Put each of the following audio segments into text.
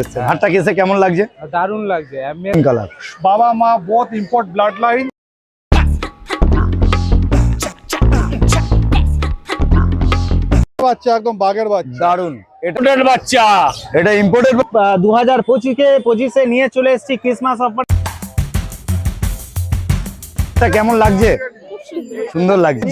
আচ্ছা, হাটটা কেসে কেমন লাগছে? দারুণ লাগছে কালার বাবা মা বোথ ইম্পোর্ট ব্লাড লাইন বাচ্চা একদম বাঘের বাচ্চা। দারুণ। ইম্পোর্টেড বাচ্চা। এটা ইম্পোর্টেড দু হাজার পঁচিশে পঁচিশে নিয়ে চলে এসেছি ক্রিসমাস অফার কেমন লাগছে? সুন্দর লাগছে।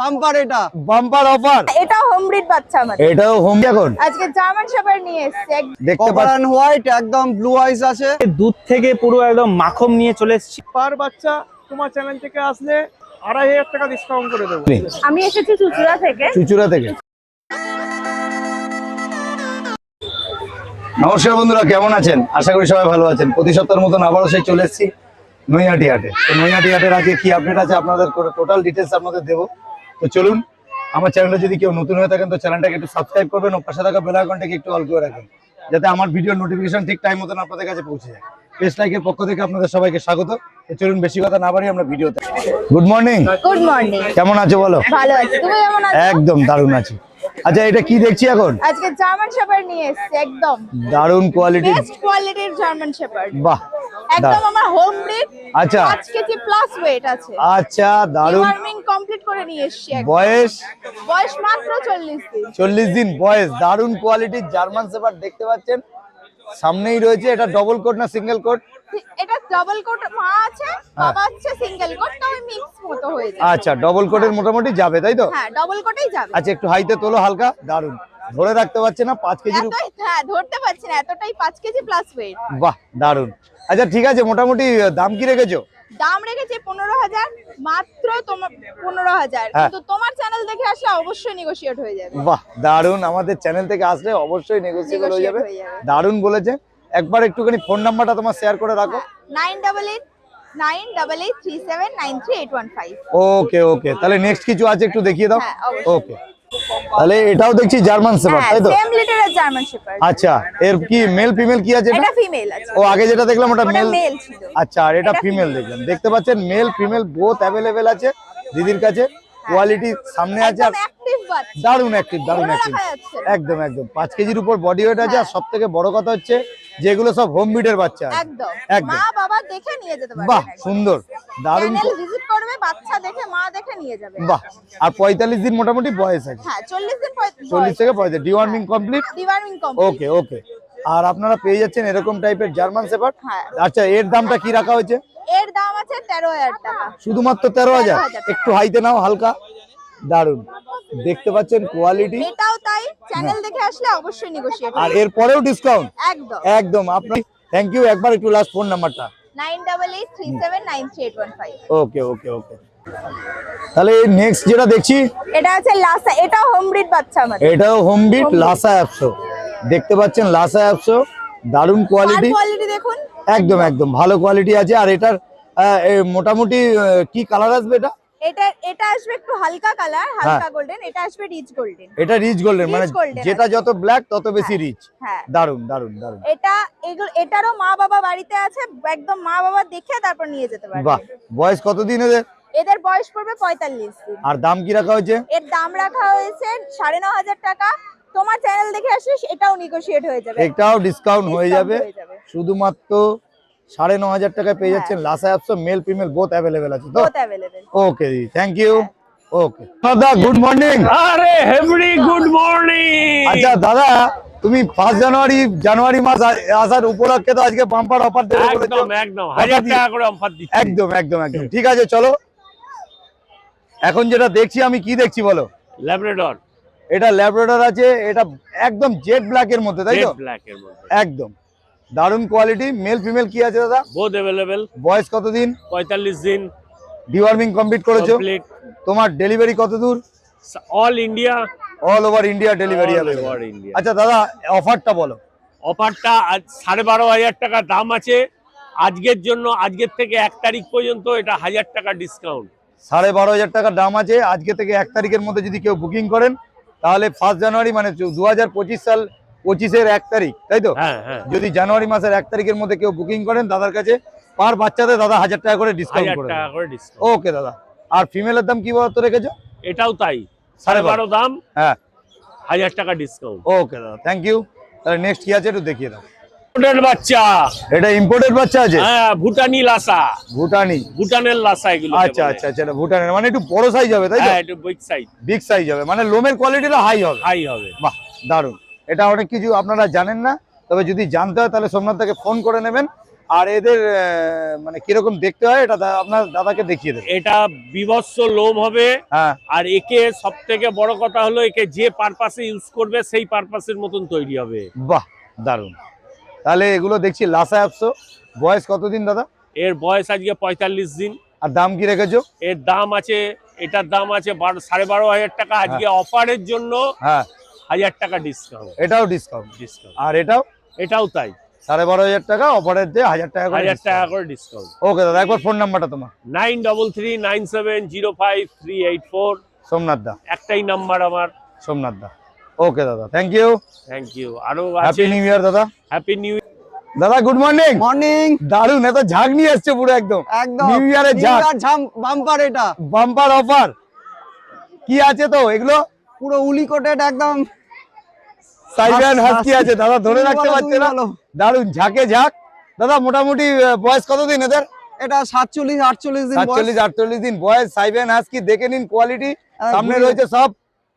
বাম্পার এটা। বাম্পার অফার এটা হোম ব্রিড বাচ্চা আমাদের। এটাও হোম এখন আজকে জার্মান শেপার্ড নিয়ে এসেছি। দেখতে কপার হোয়াইট একদম ব্লু আইস আছে। দুধ থেকে পুরো একদম মাখন নিয়ে চলে এসেছি। পার বাচ্চা তোমার চ্যানেল থেকে আসলে আড়াই হাজার টাকা ডিসকাউন্ট করে দেবো। আমি এসেছি চুচুড়া থেকে। চুচুড়া থেকে। নমস্কার বন্ধুরা কেমন আছেন? আশা করি সবাই ভালো আছেন। প্রতি সপ্তাহের মতন আবারও সেই চলে এসেছি। নৈহাটি হাটে। তো নৈহাটি হাটের আজকে কি আপডেট আছে আপনাদের করে টোটাল ডিটেলস আপনাদের দেবো। তো চলুন আমার চ্যানেলটা যদি কেউ নতুন হয়ে থাকেন তো চ্যানেলটাকে একটু সাবস্ক্রাইব করবেন ও পাশে থাকা বেল আইকনটাকে একটু অল করে রাখবেন যাতে আমার ভিডিওর নোটিফিকেশন ঠিক টাইম মতন আপনাদের কাছে পৌঁছে যায়। পেজ লাইকের পক্ষ থেকে আপনাদের সবাইকে স্বাগত। চলুন বেশি কথা না বাড়ি আমরা ভিডিওতে গুড মর্নিং গুড মর্নিং কেমন আছো বলো? ভালো আছি। তুমি কেমন আছো? একদম দারুণ আছি। আচ্ছা এটা কি দেখছি এখন? আজকে জার্মান শেপার্ড নিয়ে এসেছি একদম। দারুণ কোয়ালিটি বেস্ট কোয়ালিটির জার্মান শেপার্ড বাহ একদম আমার হোম ব্রিড আচ্ছা। 5 কেজি প্লাস ওয়েট আছে। আচ্ছা কমপ্লিট করে নিয়ে এসেছি বয়স? বয়স মাত্র 40 দিন। চল্লিশ দিন বয়স। কোয়ালিটির জার্মান সেপার দেখতে পাচ্ছেন। সামনেই রয়েছে এটা ডবল কোট না সিঙ্গেল কোট এটা ডাবল কোট মা আছে বাবা হচ্ছে সিঙ্গেল কোট তো মিক্স মতো হয়ে যায় আচ্ছা ডবল কোটের মোটামুটি যাবে তাই তো? হ্যাঁ ডাবল কোটেই যাবে। আচ্ছা একটু হাইতে তোলো হালকা। দারুণ। ধরে রাখতে পারছে না পাঁচ কেজি হ্যাঁ ধরতে পারছি না এতটাই 5 কেজি প্লাস ওয়েট বাহ দারুণ। আচ্ছা ঠিক আছে মোটামুটি দাম কি রেখেছো? দাম রেখেছি পনেরো হাজার মাত্র তোমার পনেরো হাজার। হ্যাঁ। কিন্তু তোমার চ্যানেল দেখে আসলে অবশ্যই নেগোশিয়েট হয়ে যাবে। বাহ দারুণ আমাদের চ্যানেল থেকে আসলে অবশ্যই নেগোসিয়েবল হয়ে যাবে। হয়ে। দারুণ বলেছে একবার একটুখানি ফোন নাম্বারটা তোমার শেয়ার করে রাখো। Nine double eight nine double eight three seven nine three eight one five okay okay তাহলে নেক্সট কিছু আছে একটু দেখিয়ে দাও। হ্যাঁ, ওকে তাহলে এটাও দেখছি জার্মান হ্যাঁ তাই তো? সেম লিটারের জার্মান শেপার্ড আচ্ছা এর কি মেল ফিমেল কি আছে এটা? এটা ফিমেল আছে। ও আগে যেটা দেখলাম ওটা মেল ছিল। আচ্ছা আর এটা ফিমেল। দেখলাম। দেখতে পাচ্ছেন মেল ফিমেল বোথ অ্যাভেলেবেল আছে দিদির কাছে। কোয়ালিটি সামনে আছে। আর দারুণ অ্যাক্টিভ দারুণ কোনো অ্যাক্টিভ। একদম একদম। পাঁচ কেজির উপর বডি ওয়েট আছে আর সব থেকে বড় কথা হচ্ছে যেগুলো সব হোম বিডের বাচ্চা। একদম। একদম। মা বাবা দেখে নিয়ে যেতে পারবে বাহ সুন্দর। দারুণ বাচ্চা দেখে মা দেখে নিয়ে যাবে বাহ আর পঁয়তাল্লিশ দিন মোটামুটি বয়স আছে? হ্যাঁ চল্লিশ দিন চল্লিশ থেকে পঁয়তাল্লিশ ডিওয়ার্মিং কমপ্লিট ডিওয়ার্মিং কম ওকে ওকে আর আপনারা পেয়ে যাচ্ছেন এরকম টাইপের জার্মান হ্যাঁ। আচ্ছা এর দামটা কি রাখা হয়েছে? এর দাম আছে তেরো হাজার টাকা। শুধুমাত্র তেরো হাজার? 13,000 একটু হাইতে নাও হালকা। দারুণ দেখতে পাচ্ছেন কোয়ালিটি এটাও তাই চ্যানেল দেখে আসলে অবশ্যই নেগোশিয়েট আর এর পরেও ডিসকাউন্ট একদম। একদম। আপনার থ্যাংক ইউ একবার একটু লাস্ট ফোন নাম্বারটা ওকে ওকে ওকে তাহলে নেক্সট যেটা দেখছি এটা আছে লাসা এটা হোম ব্রিড বাচ্চা আমাদের। এটাও হোম লাসা অ্যাপসো দেখতে পাচ্ছেন লাসা অ্যাপসো দারুণ কোয়ালিটি কোয়ালিটি দেখুন। একদম একদম ভালো কোয়ালিটি আছে। আর এটার মোটামুটি কি কালার আসবে এটা? এটা এটা আসবে একটু হালকা কালার হালকা গোল্ডেন এটা আসবে রিচ গোল্ডেন এটা রিচ গোল্ডেন মানে যেটা যত ব্ল্যাক তত বেশি রিচ হ্যাঁ। দারুণ দারুণ দারুণ এটা এগুলো এটারও মা বাবা বাড়িতে আছে একদম মা বাবা দেখে তারপর নিয়ে যেতে পারবে। বাহ বয়স কতদিন এদের এদের বয়স পড়বে পঁয়তাল্লিশ দিন। আর দাম কি রাখা হয়েছে? এর দাম রাখা হয়েছে সাড়ে ন হাজার টাকা। তোমার চ্যানেল দেখে আসলে এটাও নেগোশিয়েট হয়ে যাবে। এটাও ডিসকাউন্ট হয়ে হয়ে যাবে। শুধুমাত্র সাড়ে ন হাজার টাকায় পেয়ে হ্যাঁ। যাচ্ছেন। Lhasa Apso male female both available আছে তো? ওকে দিদি থ্যাংক ইউ ওকে দাদা গুড মর্নিং আরে হেভরি গুড মর্নিং আচ্ছা দাদা তুমি ফার্স্ট জানুয়ারি জানুয়ারি মাস আসার উপলক্ষে তো আজকে বাম্পার অফার দেবে একদম একদম হাজার টাকা করে অফার দিচ্ছি। একদম একদম একদম। ঠিক আছে চলো। এখন যেটা দেখছি আমি কি দেখছি বলো? ল্যাব্রাডর এটা ল্যাব্রাডর আছে এটা একদম জেড ব্ল্যাক এর মধ্যে তাই তো? ব্ল্যাক এর মধ্যে। একদম। দারুণ কোয়ালিটি মেল ফিমেল কি আছে দাদা বোথ अवेलेबल বয়স কতদিন 45 দিন ডিওয়ার্মিং কমপ্লিট করেছো কমপ্লিট তোমার ডেলিভারি কত দূর all India all over India delivery All হবে over India. আচ্ছা দাদা অফারটা বলো অফারটা আজ সাড়ে বারো হাজার টাকা দাম আছে আজকের জন্য আজকের থেকে এক তারিখ পর্যন্ত এটা হাজার টাকা ডিসকাউন্ট সাড়ে বারো হাজার টাকার দাম আছে আজকে থেকে এক তারিখের মধ্যে যদি কেউ বুকিং করেন তাহলে ফার্স্ট জানুয়ারি মানে দু হাজার পঁচিশ সাল পঁচিশের এক তারিখ তাই তো? হ্যাঁ হ্যাঁ। যদি জানুয়ারি মাসের এক তারিখের মধ্যে কেউ বুকিং করেন দাদার কাছে পার বাচ্চাদের দাদা হাজার টাকা করে ডিসকাউন্ট করে ওকে দাদা। আর ফিমেলের দাম কি বলতো রেখেছো? এটাও তাই। সাড়ে বারো। দাম হ্যাঁ। হাজার টাকা ডিসকাউন্ট ওকে দাদা থ্যাংক ইউ তাহলে নেক্সট কি আছে একটু দেখিয়ে দাও। বাচ্চা। এটা ইম্পোর্টেড বাচ্চা আছে? হ্যাঁ ভুটানি লাসা। ভুটানি। ভুটানের লাসা এগুলো আচ্ছা আচ্ছা আচ্ছা এটা ভুটানের। মানে একটু বড় সাইজ হবে তাই তো? হ্যাঁ একটু বিগ সাইজ বিগ সাইজ হবে। মানে লোমের কোয়ালিটিটা হাই হবে। হাই হবে। বাহ দারুণ। এটা অনেক কিছু আপনারা জানেন না তবে যদি জানতে হয় তাহলে সোমনাথ দাকে ফোন করে নেবেন। আর এদের মানে কীরকম দেখতে হয় এটা আপনার দাদাকে দেখিয়ে দেবেন। এটা বিভৎস লোম হবে। হ্যাঁ। আর একে সব থেকে বড় কথা হলো একে যে পারপাসে ইউজ করবে সেই পারপাসের মতন তৈরি হবে। বাহ দারুণ। তাহলে এগুলো দেখছি লাসা অ্যাপসো বয়স কতদিন দাদা? এর বয়স আজকে পঁয়তাল্লিশ দিন। আর দাম কি রেখেছো? এর দাম আছে এটার দাম আছে সাড়ে বারো হাজার টাকা আজকে অফারের জন্য। হ্যাঁ। হাজার টাকা ডিসকাউন্ট এটাও ডিসকাউন্ট ডিসকাউন্ট আর এটাও? এটাও তাই। সাড়ে বারো হাজার টাকা অফারের যে হাজার টাকা করে হাজার টাকা করে ডিসকাউন্ট ওকে দাদা একবার ফোন নাম্বারটা তোমার। Nine double three nine seven zero five three eight four Somnath দা। একটাই নাম্বার আমার। সোমনাথ দা। ওকে দাদা থ্যাংক ইউ থ্যাংক ইউ আরও হ্যাপি নিউ ইয়ার দাদা। হ্যাপি নিউ দাদা গুড মর্নিং মর্নিং দারুণ এত ঝাঁক নিয়ে এসছে পুরো একদম। একদম। নিউ ইয়ারের ঝাঁক। ঝাম বাম্পার এটা। বাম্পার অফার কি আছে তো এগুলো? পুরো উলিকোটেড একদম। সাইবেন হাস্কি আছে দাদা ধরে রাখতে পারছে না। দারুণ ঝাঁকে ঝাঁক। দাদা মোটামুটি বয়স কতদিন এদের? এটা সাতচল্লিশ আটচল্লিশ দিন সাতচল্লিশ আটচল্লিশ দিন বয়স। সাইবেন হাস্কি দেখে নিন কোয়ালিটি হ্যাঁ, সামনে রয়েছে সব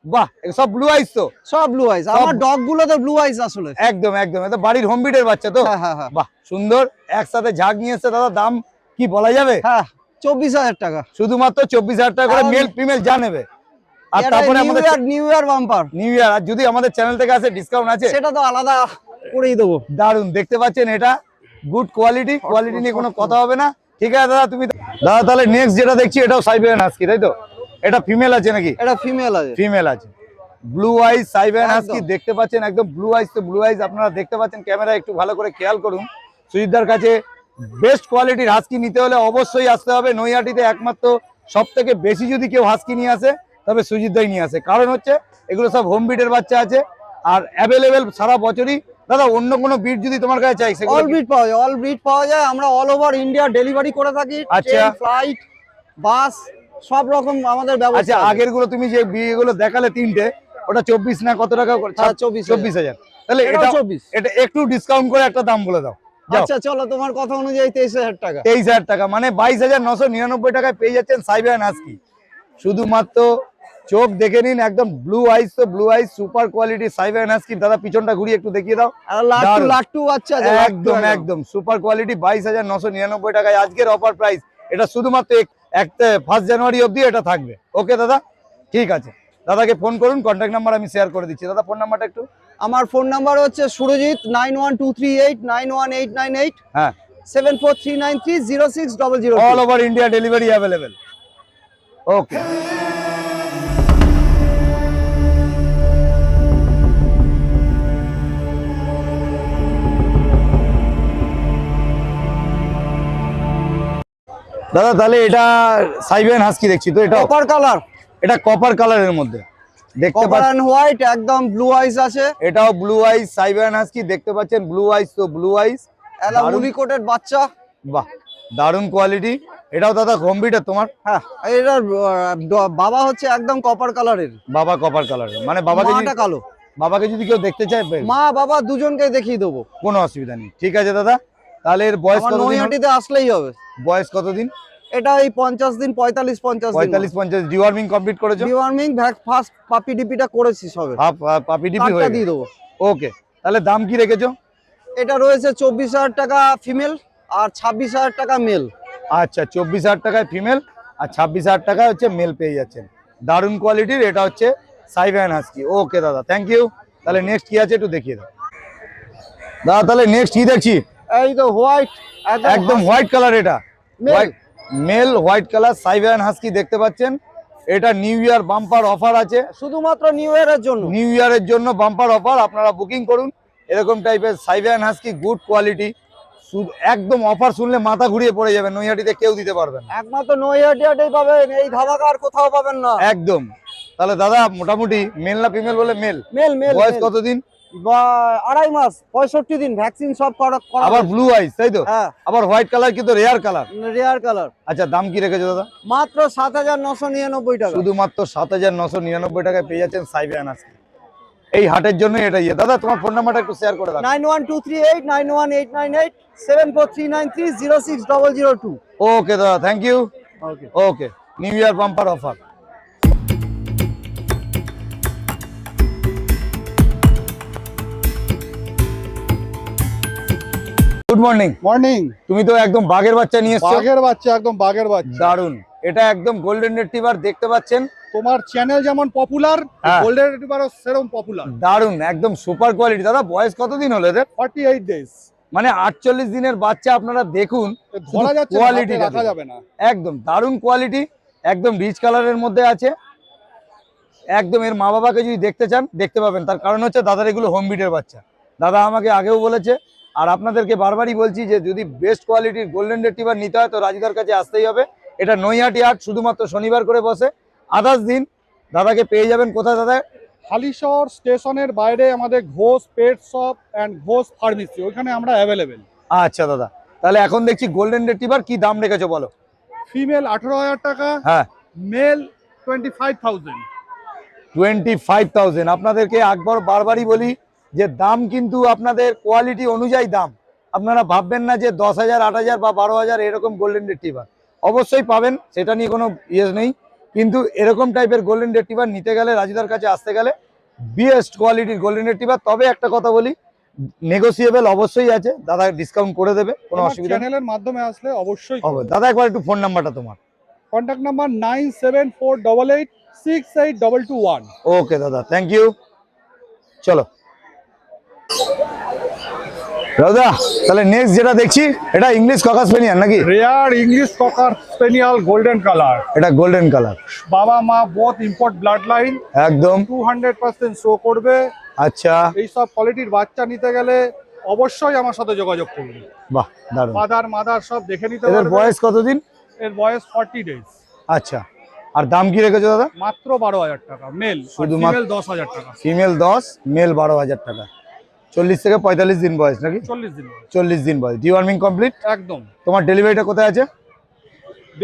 বাহ সব ব্লু আইস তো? সব ব্লু আইস আমার ডগগুলো তো ব্লু আইস আসলে। একদম একদম। এটা বাড়ির হোম বিটের বাচ্চা তো? হ্যাঁ হ্যাঁ বাহ সুন্দর। একসাথে ঝাঁক নিয়ে এসছে দাদা দাম কি বলা যাবে? হ্যাঁ চব্বিশ হাজার টাকা। শুধুমাত্র চব্বিশ হাজার টাকা করে মেল ফিমেল যা নেবে। আর তারপরে আমাদের new year bumper new year আর যদি আমাদের চ্যানেল থেকে আসে ডিসকাউন্ট আছে সেটা তো আলাদা করেই দেবো। দারুণ দেখতে পাচ্ছেন এটা? গুড কোয়ালিটি কোয়ালিটি নিয়ে কোনো কথা হবে না। ঠিক আছে দাদা তুমি দাদা তাহলে নেক্সট যেটা দেখছি এটাও সাইবেন হাস্কি তাই তো? এটা ফিমেল আছে নাকি? এটা ফিমেল আছে। ফিমেল আছে। Blue eyes সাইবেন। হাস্কি দেখতে পাচ্ছেন একদম ব্লু আইজ তো ব্লু আইজ আপনারা দেখতে পাচ্ছেন ক্যামেরা একটু ভালো করে খেয়াল করুন। সুজিতদার কাছে বেস্ট কোয়ালিটির হাস্কি নিতে হলে অবশ্যই আসতে হবে। নৈহাটিতে একমাত্র সব থেকে বেশি যদি কেউ হাস্কি নিয়ে আসে তবে সুজিতদাই নিয়ে আসে। কারণ হচ্ছে এগুলো সব হোম বিটের বাচ্চা আছে আর অ্যাভেলেবেল সারা বছরই। দাদা অন্য কোনো বিট যদি তোমার কাছে চাই অল ব্রিড পাওয়া যায় অল ব্রিড পাওয়া যায়। আমরা অল ওভার ইন্ডিয়া ডেলিভারি করে থাকি। আচ্ছা। ফ্লাইট বাস সব রকম আমাদের ব্যবস্থা আচ্ছা আছে। আগেরগুলো তুমি যে বিয়েগুলো দেখালে তিনটে ওটা চব্বিশ না কত টাকা করে? হ্যাঁ, 24,000 চব্বিশ হাজার। তাহলে এটা 24 এটা একটু ডিসকাউন্ট করে একটা দাম বলে দাও। আচ্ছা চলো তোমার কথা অনুযায়ী তেইশ হাজার টাকা। তেইশ হাজার টাকা মানে বাইশ হাজার নশো নিরানব্বই টাকায় পেয়ে যাচ্ছেন সাইবার নাস্কি। শুধুমাত্র চোখ দেখে নিন একদম ব্লু আইস তো blue eyes super quality Siberian husky দাদা পিছনটা ঘুরিয়ে একটু দেখিয়ে দাও। লাট্টু বাচ্চা একদম একদম। সুপার কোয়ালিটি বাইশ হাজার নশো নিরানব্বই টাকায় আজকের অফার প্রাইস এটা শুধুমাত্র এক ফার্স্ট জানুয়ারি অবধি এটা থাকবে। ওকে দাদা? ঠিক আছে। দাদাকে ফোন করুন কন্ট্যাক্ট নাম্বার আমি শেয়ার করে দিচ্ছি। দাদা ফোন নাম্বারটা একটু। আমার ফোন নাম্বার হচ্ছে Surajit nine one two three eight nine one eight nine eight হ্যাঁ। Seven four three nine three zero six double zero all over India delivery available okay দাদা তাহলে এটা সাইবেন হাস্কি দেখছি তো এটা কপার কালার এটা copper কালারের মধ্যে। দেখতে পাচ্ছেন হোয়াইট একদম ব্লু আইস আছে। এটাও ব্লু আইস সাইবেন হাস্কি দেখতে পাচ্ছেন ব্লু আইস তো ব্লু আইস এলা দারুণ। কোটেড বাচ্চা। বাহ দারুণ কোয়ালিটি এটাও দাদা কম্পিউটার তোমার? হ্যাঁ এটার বাবা হচ্ছে একদম কপার কালারের বাবা কপার কালারের মানে বাবাকে মাটা কালো। বাবাকে যদি কেউ দেখতে চায় মা বাবা দুজনকে দেখিয়ে দেবো। কোনো অসুবিধা নেই। ঠিক আছে দাদা তাহলে এর বয়স কতদিন আসলেই হবে। বয়স কতদিন? এটা এই পঞ্চাশ দিন পঁয়তাল্লিশ পঞ্চাশ দিন পঁয়তাল্লিশ পঞ্চাশ। ডিওয়ার্মিং কমপ্লিট করেছ? ডিওয়ার্মিং ভ্যাক ফার্স্ট পাপি ডিপিটা করেছি সবে। হাফ পাপি ডিপি হয়ে দিয়ে দেবো। ওকে তাহলে দাম কি রেখেছো? এটা রয়েছে চব্বিশ হাজার টাকা ফিমেল আর ছাব্বিশ হাজার টাকা মেল। আচ্ছা চব্বিশ হাজার টাকায় ফিমেল আর ছাব্বিশ হাজার টাকায় হচ্ছে মেল পেয়ে যাচ্ছেন। দারুণ কোয়ালিটির এটা হচ্ছে সাইভ্যান হাস্কি ওকে দাদা থ্যাংক ইউ তাহলে নেক্সট কি আছে একটু দেখিয়ে দাও। দাদা তাহলে নেক্সট কি দেখছি? এই তো হোয়াইট একদম হোয়াইট কালার এটা। White male white colour Siberian husky দেখতে পাচ্ছেন। এটা নিউ ইয়ার বাম্পার অফার আছে। শুধুমাত্র নিউ ইয়ারের জন্য। নিউ ইয়ারের জন্য বাম্পার অফার আপনারা বুকিং করুন। এরকম টাইপের সাইভ্যান হাস্কি গুড কোয়ালিটি একদম অফার শুনলে মাথা ঘুরিয়ে পড়ে যাবে নৈহাটিতে কেউ দিতে পারবেন না। একমাত্র নৈহাটিয়াতেই পাবেন এই ধামাকা আর কোথাও পাবেন না। একদম। তাহলে দাদা মোটামুটি মেল না ফিমেল বলে মেল? মেল মেল বয়স কতদিন? আড়াই মাস পঁয়ষট্টি দিন ভ্যাকসিন সব করা আবার ব্লু আইস তাই তো? হ্যাঁ। আবার হোয়াইট কালার কিন্তু রেয়ার কালার রেয়ার কালার আচ্ছা দাম কি রেখেছো দাদা? মাত্র সাত হাজার নশো নিরানব্বই টাকা। শুধুমাত্র সাত হাজার নশো নিরানব্বই টাকায় পেয়ে যাচ্ছেন আজকে এই হাটের জন্য এটা ইয়ে। দাদা তোমার ফোন নাম্বারটা একটু শেয়ার করে দাও। Nine one two three eight nine one eight nine eight seven four three nine three zero six double zero two. Okay দাদা thank you okay okay new year bumper offer good morning morning তুমি তো একদম বাঘের বাচ্চা নিয়ে এসছো। বাঘের বাচ্চা একদম বাঘের বাচ্চা। দারুণ এটা একদম গোল্ডেন রেট্রিভার দেখতে পাচ্ছেন। তোমার চ্যানেল যেমন পপুলার। গোল্ডেন রিটিভারও সেরকম পপুলার দারুণ একদম সুপার কোয়ালিটি দাদা বয়স কতদিন হলো এদের? ফর্টি এইট ডেজ মানে আটচল্লিশ দিনের বাচ্চা আপনারা দেখুন কোয়ালিটি রাখা যাবে না। একদম দারুণ কোয়ালিটি একদম রিচ কালারের মধ্যে আছে। একদম এর মা বাবাকে যদি দেখতে চান দেখতে পাবেন। তার কারণ হচ্ছে দাদার এগুলো হোম বিটের বাচ্চা। দাদা আমাকে আগেও বলেছে আর আপনাদেরকে বারবারই বলছি যে যদি বেস্ট কোয়ালিটির গোল্ডেন রেটিভার নিতে হয় তো রাজুদার কাছে আসতেই হবে। এটা নৈহাটি হাট শুধুমাত্র শনিবার করে বসে। আদার্স দিন দাদাকে পেয়ে যাবেন কোথায় দাদা? হালিশহর স্টেশনের বাইরে আমাদের Ghosh pet shop and Ghosh pharmacy ওইখানে আমরা অ্যাভেলেবেল আচ্ছা দাদা। তাহলে এখন দেখছি গোল্ডেন রেটিভার কি দাম রেখেছো বলো। ফিমেল আঠেরো হাজার টাকা হ্যাঁ। Male twenty five thousand twenty five thousand আপনাদেরকে একবার বারবারই বলি যে দাম কিন্তু আপনাদের কোয়ালিটি অনুযায়ী দাম। আপনারা ভাববেন না যে দশ হাজার আট হাজার বা বারো হাজার এরকম গোল্ডেন রেটিভার অবশ্যই পাবেন সেটা নিয়ে কোনো ইয়ে নেই। কিন্তু এরকম টাইপের গোল্ডেন রেটিভার নিতে গেলে রাজুদার কাছে আসতে গেলে বেস্ট কোয়ালিটির গোল্ডেন রেটিভার তবে একটা কথা বলি নেগোসিয়েবল অবশ্যই আছে দাদা ডিসকাউন্ট করে দেবে কোনো অসুবিধা চ্যানেলের মাধ্যমে আসলে অবশ্যই হবে। দাদা একবার একটু ফোন নাম্বারটা তোমার। Contact number nine seven four double eight six eight double two one okay দাদা থ্যাংক ইউ চলো। দাদা তাহলে নেক্সট যেটা দেখছি এটা ইংলিশ ককাস পেনিয়ান নাকি? Rare English cocker spaniel golden colour এটা গোল্ডেন কালার বাবা মা বোথ ইম্পোর্ট ব্লাড লাইন একদম। টু হান্ড্রেড পার্সেন্ট শো করবে। আচ্ছা। এইসব কোয়ালিটির বাচ্চা নিতে গেলে অবশ্যই আমার সাথে যোগাযোগ করবে বাহ দারুণ। ফাদার মাদার সব দেখে নিতে পারবে। বয়স কতদিন? এর বয়স ফর্টি ডেজ আচ্ছা। আর দাম কি রেখেছো দাদা? মাত্র বারো হাজার টাকা। মেল শুধুমাত্র দশ হাজার টাকা। ফিমেল দশ মেল বারো হাজার টাকা। চল্লিশ থেকে পঁয়তাল্লিশ দিন বয়স নাকি? চল্লিশ দিন। চল্লিশ দিন বয়স। ডিওয়ার্মিং কমপ্লিট একদম। তোমার ডেলিভারিটা কোথায় আছে?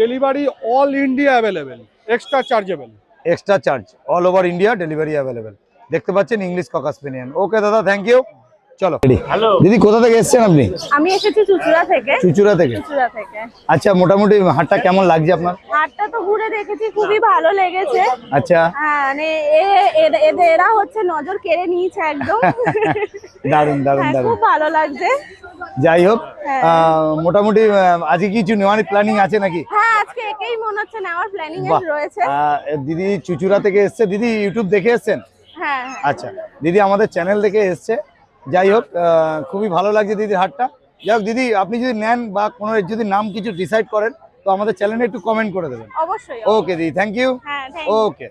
Delivery all India available extra chargeable extra charge all over India delivery available দেখতে পাচ্ছেন ইংলিশ ককাস পেনিয়ান ওকে দাদা থ্যাংক ইউ চলো। হ্যালো দিদি কোথা থেকে এসেছেন আপনি? আমি এসেছি চুচুড়া থেকে। চুচুড়া থেকে? চুচুড়া থেকে। আচ্ছা মোটামুটি হাটটা কেমন লাগছে আপনার? হাটটা তো ঘুরে দেখেছি খুবই ভালো লেগেছে। আচ্ছা। হ্যাঁ মানে এ- এ- এরা হচ্ছে নজর কেড়ে নিয়েছে একদম। দারুণ দারুণ হ্যাঁ, দারুণ খুব ভালো লাগছে। যাই হোক হ্যাঁ। মোটামুটি আজকে কিছু নেওয়ার প্ল্যানিং আছে নাকি? হ্যাঁ আজকে একেই মনে হচ্ছে নেওয়ার প্ল্যানিং রয়েছে। দিদি চুচুড়া থেকে এসছে দিদি ইউটিউব দেখে এসছেন? হ্যাঁ। আচ্ছা দিদি আমাদের চ্যানেল দেখে এসছে। যাই হোক খুবই ভালো লাগছে দিদির হাটটা। যাই হোক দিদি আপনি যদি নেন বা কোনো যদি নাম কিছু ডিসাইড করেন তো আমাদের চ্যানেলে একটু কমেন্ট করে দেবেন। অবশ্যই ওকে দিদি thank you thank you okay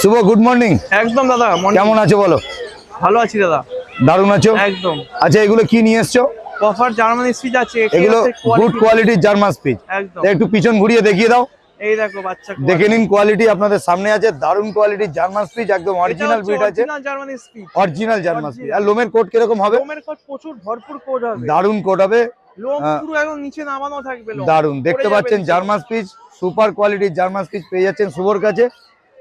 Shubho good morning একদম দাদা কেমন আছো বলো? ভালো আছি দাদা। দারুণ আছো? একদম। আচ্ছা এগুলো কি নিয়ে এসছো? কফার জার্মানি স্পিচ আছে এগুলো গুড কোয়ালিটির জার্মান স্পিচ একদম। একটু পিছন ঘুরিয়ে দেখিয়ে দাও। এই দেখো বাচ্চা দেখে নিন কোয়ালিটি আপনাদের সামনে আছে দারুণ কোয়ালিটির জার্মান স্পিচ একদম অরিজিনাল ব্রিড আছে। Germany spitz original German spitz আর লোমের কোট কীরকম হবে? লোমের কোট প্রচুর ভরপুর কোট হবে। দারুণ কোট হবে। লোম পুরো একদম নিচে নামানো থাকবে দারুণ। দেখতে পাচ্ছেন জার্মান স্পিচ সুপার কোয়ালিটির জার্মান স্পিচ পেয়ে যাচ্ছেন শুভর কাছে।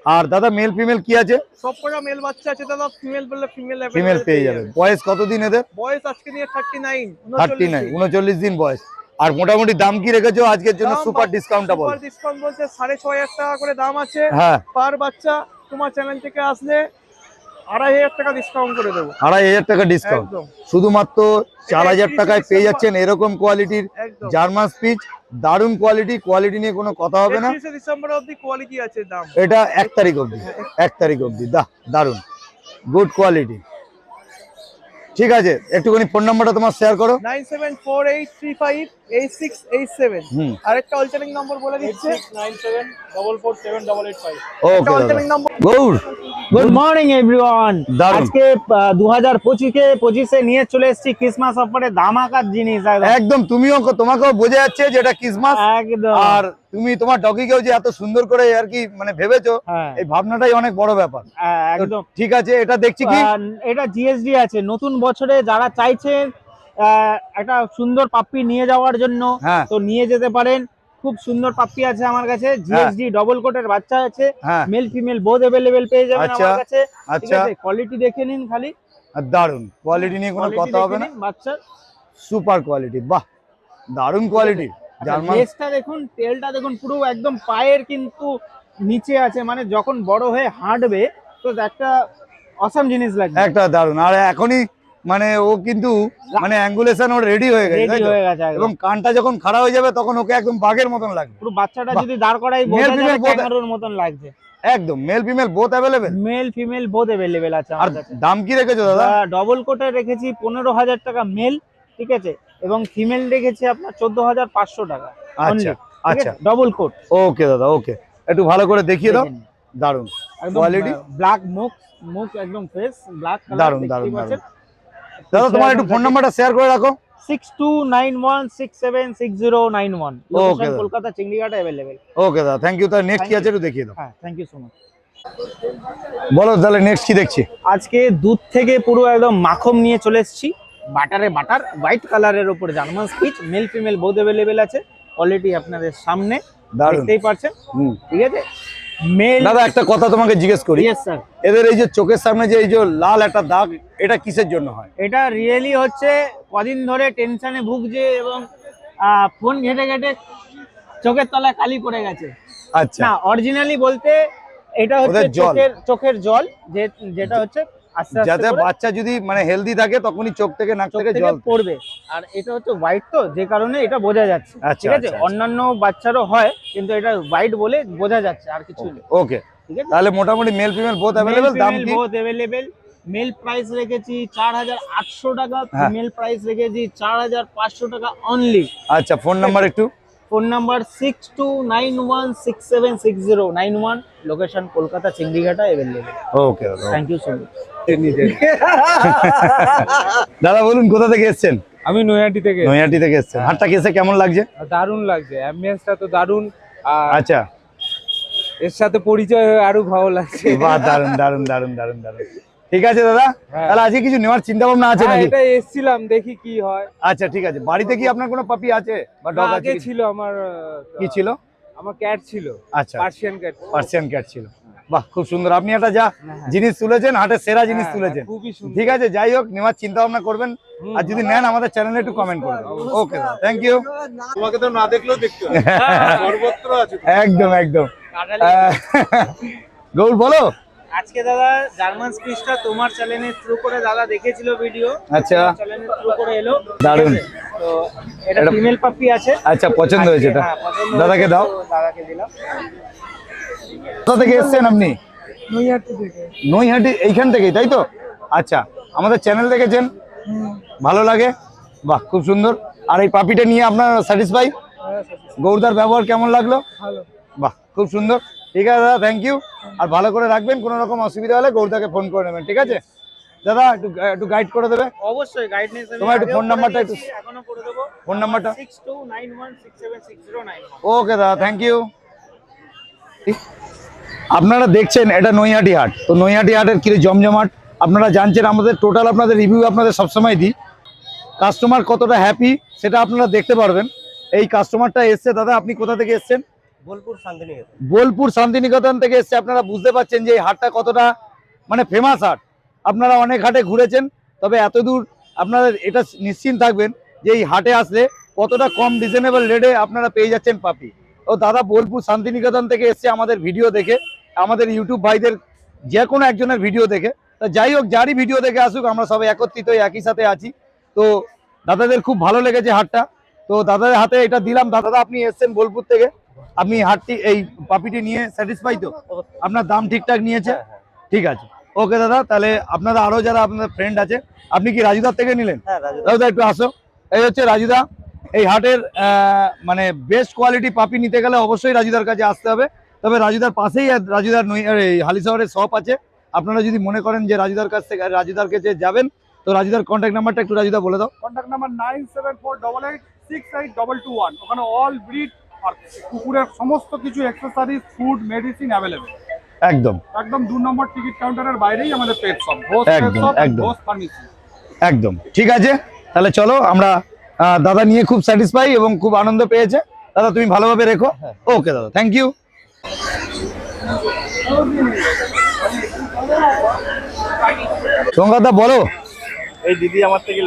আর দাদা মেল ফিমেল কি আছে? সবকটা মেল বাচ্চা আছে দাদা ফিমেল বললে ফিমেল ফিমেল পেয়ে যাবেন বয়স কতদিন এদের? বয়স আজকে নিয়ে থার্টি নাইন থার্টি নাইন উনচল্লিশ দিন বয়স। আর মোটামুটি দাম কি রেখেছো? আজকের জন্য সুপার ডিসকাউন্টটা বল সুপার ডিসকাউন্ট বলছে সাড়ে ছয় হাজার টাকা করে দাম আছে। হ্যাঁ। পার বাচ্চা তোমার চ্যানেল থেকে আসলে আড়াই হাজার টাকা ডিসকাউন্ট করে দেবো। আড়াই হাজার টাকা ডিসকাউন্ট শুধুমাত্র চার হাজার টাকায় পেয়ে যাচ্ছেন এরকম কোয়ালিটির জার্মান স্পিচ দারুণ কোয়ালিটি কোয়ালিটি নিয়ে কোনো কথা হবে না। ডিসেম্বর অবধি কোয়ালিটি আছে দাম। এটা এক তারিখ অবধি এক তারিখ অবধি। দা দারুণ। গুড কোয়ালিটি ঠিক আছে একটুখানি ফোন নাম্বারটা তোমার শেয়ার করো। Nine seven four eight three five eight six eight seven hmm. আরেকটা অল্টারনেট নম্বর বলে দিচ্ছে। Nine seven double four seven double eight five okay দাদা। Number Gour. Good morning everyone. আজকে দু হাজার পঁচিশে পঁচিশে নিয়ে চলে এসেছি ক্রিসমাস অফারে ধামাকার জিনিস একদম। তুমিও তোমাকেও বোঝা যাচ্ছে যে এটা ক্রিসমাস একদম। আর তুমি তোমার ডগিকেও যে এত সুন্দর করে আর কি মানে ভেবেছো হ্যাঁ। এই ভাবনাটাই অনেক বড় ব্যাপার। হ্যাঁ, একদম। ঠিক আছে এটা দেখছি কি? এটা জিএসডি আছে। নতুন বছরে যারা চাইছেন একটা সুন্দর পাপ্পি নিয়ে যাওয়ার জন্য। হ্যাঁ। তো নিয়ে যেতে পারেন। খুব সুন্দর পাপ্পি আছে আমার কাছে। জিএসডি ডবল কোটের বাচ্চা আছে। মেল ফিমেল বোধ অ্যাভেলেবেল পেয়ে যাবেন আচ্ছা, আমার কাছে। আচ্ছা। কোয়ালিটি দেখে নিন খালি। দারুণ কোয়ালিটি নিয়ে কোনো কথা হবে না। বাচ্চার। সুপার কোয়ালিটি বাহ! দারুণ কোয়ালিটি জার্মান লেজটা দেখুন তেলটা দেখুন পুরো একদম পায়ের কিন্তু নিচে আছে। মানে যখন বড় হয়ে হাঁটবে তো একটা অসাম জিনিস লাগবে। একটা দারুণ আর এখনই মানে ও কিন্তু মানে অ্যাঙ্গুলেশন ওর রেডি হয়ে গেছে রেডি হয়ে গেছে এবং কানটা যখন খাড়া হয়ে যাবে তখন ওকে একদম বাঘের মতন লাগবে। পুরো বাচ্চাটা যদি দাঁড় করাই বোঝা যাবে ক্যাঙ্গারুর মতন লাগছে। একদম male female both available male female both available আছে আর দাম কি রেখেছো দাদা? ডবল কোটে রেখেছি পনেরো হাজার টাকা মেল ঠিক আছে? এবং ফিমেল রেখেছি আপনার চোদ্দ হাজার পাঁচশো টাকা আচ্ছা আচ্ছা। ডবল কোট ওকে দাদা ওকে একটু ভালো করে দেখিয়ে দাও। দারুণ Quality? ব্ল্যাক মুখ মুখ একদম ফ্রেশ ব্ল্যাক দারুণ, দারুণ, দারুণ। দাদা তোমার একটু ফোন নাম্বারটা শেয়ার করে রাখো। Six two nine one six seven six zero nine one দাদা। কলকাতা চিংড়িঘাট অ্যাভেলেবেল ওকে দাদা থ্যাংক ইউ তাহলে নেক্সট কি আছে একটু দেখিয়ে দাও। হ্যাঁ থ্যাংক ইউ সো মাচ বলো তাহলে নেক্সট কি দেখছি? আজকে দুধ থেকে পুরো একদম মাখন নিয়ে চলে এসেছি। বাটারে বাটার হোয়াইট কালারের উপরে German spitz male female both available আছে। কোয়ালিটি আপনাদের সামনে। দেখতেই পারছেন। ঠিক আছে? দাদা একটা কথা তোমাকে জিজ্ঞেস করি। ইয়েস স্যার এদের এই যে চোখের সামনে যে এই যে লাল একটা দাগ এটা কিসের জন্য হয়? এটা রিয়েলি হচ্ছে কদিন ধরে টেনশনে ভুগছে এবং ফোন ঘেটে ঘেটে চোখের তলায় কালি পড়ে গেছে। আচ্ছা। অরিজিনালি বলতে এটা হচ্ছে চোখের চোখের জল যে যেটা হচ্ছে যাতে বাচ্চা যদি মানে হেলদি থাকে তখনই চোখ থেকে নাক থেকে জল পড়বে। আর এটা হচ্ছে হোয়াইট তো যে কারণে এটা বোঝা যাচ্ছে। আচ্ছা, ঠিক আছে? আচ্ছা, আচ্ছা। অন্যান্য বাচ্চারও হয় কিন্তু এটা হোয়াইট বলে বোঝা যাচ্ছে আর কিছু নেই। ওকে ঠিক আছে? তাহলে মোটামুটি মেল ফিমেল বোথ অ্যাভেলেবেল দাম কি? বোথ অ্যাভেলেবেল মেল প্রাইস রেখেছি চার হাজার আটশো টাকা হ্যাঁ। ফিমেল প্রাইস রেখেছি চার হাজার পাঁচশো টাকা অনলি আচ্ছা ফোন নাম্বার একটু। Phone number six two nine one six seven six zero nine one location Kolkata Chingrighata available okay দাদা থ্যাংক ইউ সো মাচ দাদা বলুন কোথা থেকে এসেছেন? আমি নৈহাটি থেকে। নৈহাটি থেকে এসেছেন। হাটটা কেসে কেমন লাগছে? দারুণ লাগছে। অ্যাম্বিয়েন্সটা তো দারুণ। আর আচ্ছা। এর সাথে পরিচয় হয়ে আরও ভালো লাগছে। বাহ দারুণ দারুণ দারুণ দারুণ দারুণ ঠিক আছে দাদা? হ্যাঁ। তাহলে আজকে কিছু নেওয়ার চিন্তা ভাবনা আছে হ্যাঁ, নাকি? এটা এসছিলাম দেখি কি হয়। আচ্ছা ঠিক আছে। বাড়িতে কি আপনার কোনো পাপি আছে? বা ডগ আছে আগে ছিল আমার কি ছিল? আমার ক্যাট ছিল। আচ্ছা। পার্সিয়ান ক্যাট পার্সিয়ান ক্যাট ছিল। বাহ খুব সুন্দর। আপনি একটা যা জিনিস তুলেছেন হাটের সেরা জিনিস তুলেছেন। হ্যাঁ, খুবই সুন্দর। ঠিক আছে যাই হোক নেওয়ার চিন্তা ভাবনা করবেন আর যদি নেন আমাদের চ্যানেলে একটু কমেন্ট করে দেবেন। ওকে থ্যাংক ইউ তোমাকে তো না দেখলেও দেখতে হবে। সর্বত্র আছে। একদম একদম। গৌর বলো। আজকে দাদা জার্মান স্পিচটা তোমার চ্যানেলের থ্রু করে দাদা দেখেছিল ভিডিও আচ্ছা। চ্যানেলের থ্রু করে এলো। দারুণ। তো এটা ফিমেল পাপি আছে। আচ্ছা পছন্দ হয়েছে এটা। হ্যাঁ, দাদাকে দাও। তো দাদাকে দিলাম। কোথা থেকে এসেছেন আপনি? নৈহাটি এইখান থেকেই তাই তো? আচ্ছা আমাদের চ্যানেল দেখেছেন? ভালো লাগে? বাহ খুব সুন্দর। আর এই পাপিটা নিয়ে আপনার স্যাটিসফাই গৌরদার ব্যবহার কেমন লাগল? বাহ খুব সুন্দর। ঠিক আছে দাদা থ্যাংক ইউ আর ভালো করে রাখবেন কোনো রকম অসুবিধা হলে গৌরদাকে ফোন করে নেবেন ঠিক আছে? দাদা একটু একটু গাইড করে দেবে? অবশ্যই গাইডনেস তোমার একটু ফোন number টা একটু- এখনও করে দেবো। ফোন নাম্বারটা six two nine one six seven six zero nine okay দাদা থ্যাংক ইউ আপনারা দেখছেন এটা নৈহাটি হাট। তো নৈহাটি হাটের কি জমজমাট? আপনারা জানছেন আমাদের টোটাল আপনাদের রিভিউ আপনাদের সবসময় দিই। কাস্টমার কতটা হ্যাপি সেটা আপনারা দেখতে পারবেন। এই কাস্টমারটা এসছে দাদা আপনি কোথা থেকে এসছেন? বোলপুর শান্তিনিকেতন। থেকে এসছে। আপনারা বুঝতে পারছেন যে এই হাটটা কতটা মানে ফেমাস হাট। আপনারা অনেক হাটে ঘুরেছেন, তবে এত দূর আপনারা এটা নিশ্চিন্ত থাকবেন যে এই হাটে আসলে কতটা কম রিজনেবল রেটে আপনারা পেয়ে যাচ্ছেন পাপি ও দাদা, বোলপুর শান্তিনিকেতন থেকে এসছে আমাদের ভিডিও দেখে, আমাদের ইউটিউব ভাইদের যে কোনো একজনের ভিডিও দেখে। তা যাই হোক, যারই ভিডিও দেখে আসুক, আমরা সবাই একত্রিত একই সাথে আছি। তো দাদাদের খুব ভালো লেগেছে হাটটা। তো দাদাদের হাতে এটা দিলাম। দাদা, আপনি এসছেন বোলপুর থেকে। আপনি হাটটি এই পাপিটি নিয়ে স্যাটিসফাই তো? আপনার দাম ঠিকঠাক নিয়েছে? ঠিক আছে। ওকে দাদা তাহলে আপনারা আরও যারা আপনার ফ্রেন্ড আছে আপনি কি রাজুদার থেকে নিলেন? হ্যাঁ রাজুদা। একটু আসো। এই হচ্ছে রাজুদা। এই হাটের মানে বেস্ট কোয়ালিটি পাপি নিতে গেলে অবশ্যই রাজুদার কাছে আসতে হবে। তবে রাজুদার পাশেই আর রাজুদার নই আর এই হালিশহরের শপ আছে। আপনারা যদি মনে করেন যে রাজুদার কাছ থেকে রাজুদার কাছে যাবেন তো রাজুদার কন্ট্যাক্ট নাম্বারটা একটু রাজুদা বলে দাও। Contact number nine seven four double eight six eight double two one ওখানে অল ব্রিড আর কুকুরের সমস্ত কিছু অ্যাক্সেসরিজ ফুড মেডিসিন অ্যাভেলেবেল একদম। একদম দু নম্বর টিকিট কাউন্টারের বাইরেই আমাদের পেট শপ ঘোষ একদম, একদম। একদম। ঠিক আছে? তাহলে চলো আমরা দাদা নিয়ে খুব স্যাটিসফাই এবং খুব আনন্দ পেয়েছে। দাদা তুমি ভালোভাবে রেখো। ওকে দাদা থ্যাংক ইউ দা বলো। এই দিদি আমার থেকে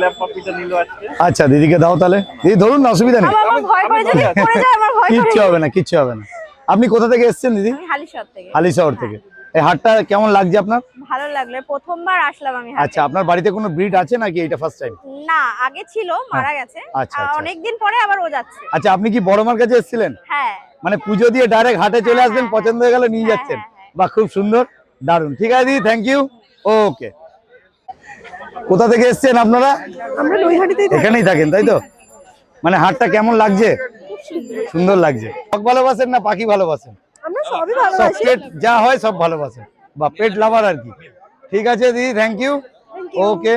নিল আজকে। আচ্ছা দিদিকে দাও তাহলে। দিদি ধরুন না অসুবিধা নেই। আমার আমার ভয় করে যদি পড়ে যায় আমার ভয় করে কিচ্ছু হবে না কিচ্ছু হবে না। আপনি কোথা থেকে এসেছেন দিদি? হালিশহর থেকে। হালি শহর থেকে। এই হাটটা কেমন লাগছে আপনার? ভালো লাগল। প্রথমবার আসলাম আমি আচ্ছা আপনার বাড়িতে কোনো ব্রিড আছে নাকি এটা ফার্স্ট টাইম না আগে ছিল মারা গেছে। আচ্ছা, আচ্ছা। অনেকদিন পরে আবার ও যাচ্ছে। আচ্ছা আপনি কি বড় মার কাছে এসেছিলেন? হ্যাঁ। মানে পুজো দিয়ে ডাইরেক্ট হাটে চলে আসবেন হ্যাঁ, পছন্দ হয়ে গেলে নিয়ে হ্যাঁ, যাচ্ছেন। হ্যাঁ, হ্যাঁ। বা খুব সুন্দর দারুণ। ঠিক আছে দিদি থ্যাংক ইউ ওকে কোথা থেকে এসছেন আপনারা? এখানেই থাকেন তাই তো? মানে হাটটা কেমন লাগছে? সুন্দর। লাগছে। শখ ভালোবাসেন না পাখি ভালোবাসেন? পেট যা হয় সব ভালোবাসেন। বা পেট লাভার আর কি। ঠিক আছে দিদি থ্যাংক ইউ ওকে